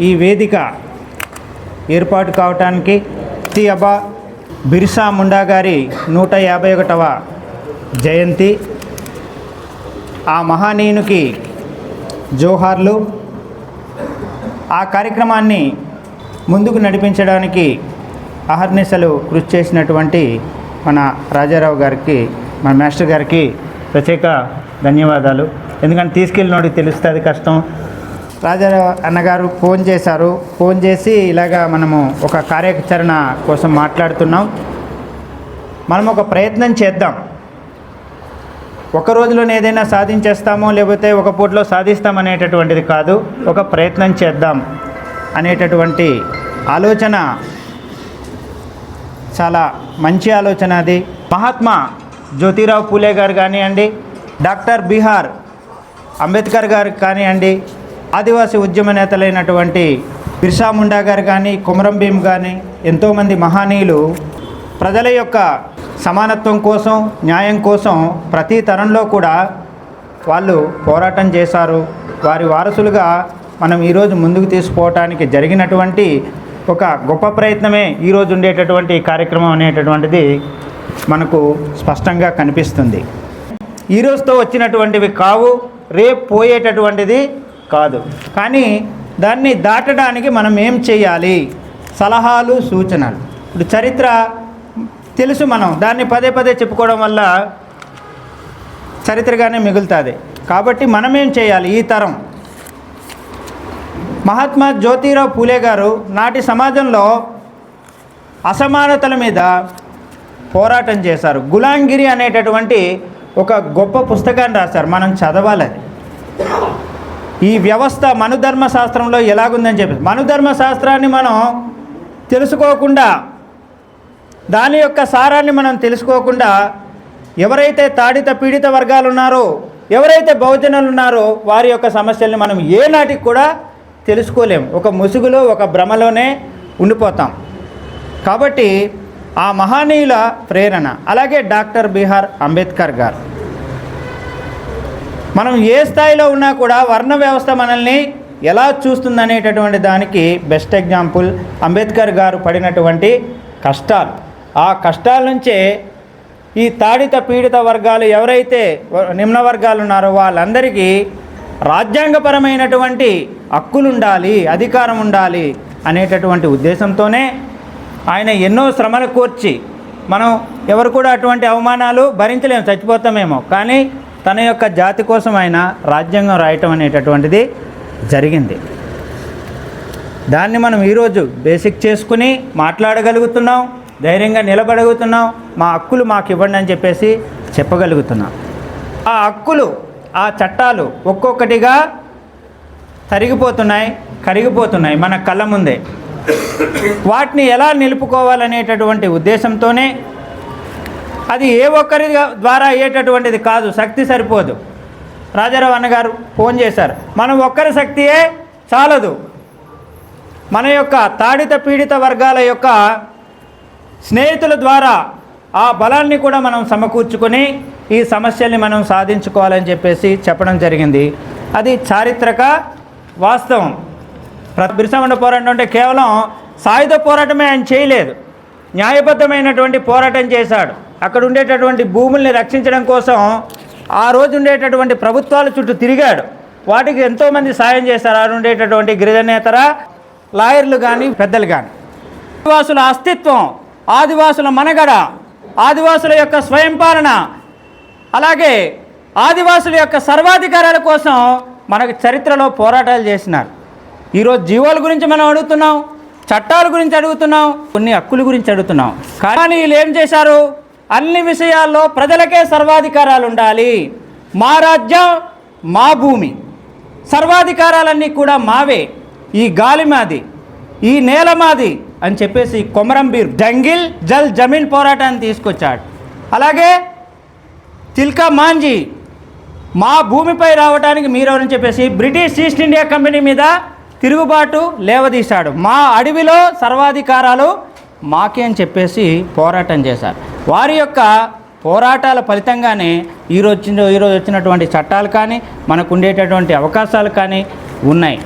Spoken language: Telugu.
ఈ వేదిక ఏర్పాటు కావటానికి అబా బిర్సా ముండా గారి నూట యాభై ఒకటవ జయంతి ఆ మహానీయునికి జోహార్లు ఆ కార్యక్రమాన్ని ముందుకు నడిపించడానికి అహర్నిశలు కృషి చేసినటువంటి మన రాజారావు గారికి మన మాస్టర్ గారికి ప్రత్యేక ధన్యవాదాలు. ఎందుకంటే తీసుకెళ్ళినోడికి తెలుస్తుంది కష్టం. రాజా అన్నగారు ఫోన్ చేశారు. ఫోన్ చేసి ఇలాగా మనము ఒక కార్యాచరణ కోసం మాట్లాడుతున్నాం. మనం ఒక ప్రయత్నం చేద్దాం. ఒక రోజులోనే ఏదైనా సాధించేస్తామో లేకపోతే ఒక పూటలో సాధిస్తాం అనేటటువంటిది కాదు. ఒక ప్రయత్నం చేద్దాం అనేటటువంటి ఆలోచన చాలా మంచి ఆలోచన అది. మహాత్మా జ్యోతిరావు పూలే గారు కానివ్వండి డాక్టర్ బీహార్ అంబేద్కర్ గారు కానివ్వండి ఆదివాసీ ఉద్యమ నేతలైనటువంటి బిర్సా ముండా గారు కానీ కుమరం భీమ్ కానీ ఎంతోమంది మహనీయులు ప్రజల యొక్క సమానత్వం కోసం న్యాయం కోసం ప్రతి తరంలో కూడా వాళ్ళు పోరాటం చేశారు. వారి వారసులుగా మనం ఈరోజు ముందుకు తీసుకోవటానికి జరిగినటువంటి ఒక గొప్ప ప్రయత్నమే ఈరోజు ఉండేటటువంటి కార్యక్రమం అనేటటువంటిది మనకు స్పష్టంగా కనిపిస్తుంది. ఈ రోజుతో వచ్చినటువంటివి కావు రేపు పోయేటటువంటిది కాదు. కానీ దాన్ని దాటడానికి మనం ఏం చేయాలి? సలహాలు సూచనలు. ఇప్పుడు చరిత్ర తెలుసు మనం. దాన్ని పదే పదే చెప్పుకోవడం వల్ల చరిత్రగానే మిగులుతుంది. కాబట్టి మనం ఏం చేయాలి? ఈ తరం. మహాత్మా జ్యోతిరావు పూలే గారు నాటి సమాజంలో అసమానతల మీద పోరాటం చేశారు. గులాంగిరి అనేటటువంటి ఒక గొప్ప పుస్తకాన్ని రాశారు. మనం చదవాలి ఈ వ్యవస్థ మనుధర్మ శాస్త్రంలో ఎలాగుందని చెప్పి మనుధర్మ శాస్త్రాన్ని మనం తెలుసుకోకుండా దాని యొక్క సారాన్ని మనం తెలుసుకోకుండా ఎవరైతే తాడిత పీడిత వర్గాలు ఉన్నారో ఎవరైతే బహుజనులు ఉన్నారో వారి యొక్క సమస్యల్ని మనం ఏనాటికి కూడా తెలుసుకోలేం. ఒక ముసుగులో ఒక భ్రమలోనే ఉండిపోతాం. కాబట్టి ఆ మహనీయుల ప్రేరణ అలాగే డాక్టర్ బిహార్ అంబేద్కర్ గారు మనం ఏ స్థాయిలో ఉన్నా కూడా వర్ణ వ్యవస్థ మనల్ని ఎలా చూస్తుందనేటటువంటి దానికి బెస్ట్ ఎగ్జాంపుల్ అంబేద్కర్ గారు పడినటువంటి కష్టాలు. ఆ కష్టాల నుంచే ఈ తాడిత పీడిత వర్గాలు ఎవరైతే నిమ్న వర్గాలు ఉన్నారో వాళ్ళందరికీ రాజ్యాంగపరమైనటువంటి హక్కులు ఉండాలి అధికారం ఉండాలి అనేటటువంటి ఉద్దేశంతోనే ఆయన ఎన్నో శ్రమలు కోర్చి మనం ఎవరు కూడా అటువంటి అవమానాలు భరించలేము చచ్చిపోతామేమో. కానీ తన యొక్క జాతి కోసం ఆయన రాజ్యాంగం రాయటం అనేటటువంటిది జరిగింది. దాన్ని మనం ఈరోజు బేసిక్ చేసుకుని మాట్లాడగలుగుతున్నాం ధైర్యంగా నిలబడగలుగుతున్నాం మా హక్కులు మాకు ఇవ్వండి అని చెప్పేసి చెప్పగలుగుతున్నాం. ఆ హక్కులు ఆ చట్టాలు ఒక్కొక్కటిగా తరిగిపోతున్నాయి కరిగిపోతున్నాయి మన కళ్ళ ముందే. వాటిని ఎలా నిలుపుకోవాలనేటటువంటి ఉద్దేశంతోనే అది ఏ ఒక్కరి ద్వారా అయ్యేటటువంటిది కాదు శక్తి సరిపోదు. రాజారావు అన్నగారు ఫోన్ చేశారు. మనం ఒక్కరి శక్తియే చాలదు. మన యొక్క తాడిత పీడిత వర్గాల యొక్క స్నేహితుల ద్వారా ఆ బలాన్ని కూడా మనం సమకూర్చుకొని ఈ సమస్యల్ని మనం సాధించుకోవాలని చెప్పేసి చెప్పడం జరిగింది. అది చారిత్రక వాస్తవం. ప్ర- పోరాటం అంటే కేవలం సాయుధ పోరాటమే ఆయన చేయలేదు. న్యాయబద్ధమైనటువంటి పోరాటం చేశాడు. అక్కడ ఉండేటటువంటి భూముల్ని రక్షించడం కోసం ఆ రోజు ఉండేటటువంటి ప్రభుత్వాల చుట్టూ తిరిగాడు. వాటికి ఎంతోమంది సాయం చేశారు. ఆ ఉండేటటువంటి గిరిజనేతర లాయర్లు కానీ పెద్దలు కానీ ఆదివాసుల అస్తిత్వం ఆదివాసుల మనగడ ఆదివాసుల యొక్క స్వయం పాలన అలాగే ఆదివాసుల యొక్క సర్వాధికారాల కోసం మనకు చరిత్రలో పోరాటాలు చేసినారు. ఈరోజు జీవాల గురించి మనం అడుగుతున్నాం చట్టాల గురించి అడుగుతున్నాం కొన్ని హక్కుల గురించి అడుగుతున్నాం. కానీ వీళ్ళు ఏం చేశారు? అన్ని విషయాల్లో ప్రజలకే సర్వాధికారాలు ఉండాలి మా రాజ్యం మా భూమి. సర్వాధికారాలన్నీ కూడా మావే. ఈ గాలి మాది ఈ నేల మాది అని చెప్పేసి కొమరంబీర్ జంగిల్ జల్ జమీన్ పోరాటాన్ని తీసుకొచ్చాడు. అలాగే తిల్కా మాంజీ మా భూమిపై రావడానికి మీరెవరని చెప్పేసి బ్రిటిష్ ఈస్ట్ ఇండియా కంపెనీ మీద తిరుగుబాటు లేవదీశాడు. మా అడవిలో సర్వాధికారాలు మాకే అని చెప్పేసి పోరాటం చేశారు. వారి యొక్క పోరాటాల ఫలితంగానే ఈరోజు వచ్చిన ఈరోజు వచ్చినటువంటి చట్టాలు కానీ మనకు ఉండేటటువంటి అవకాశాలు కానీ ఉన్నాయి.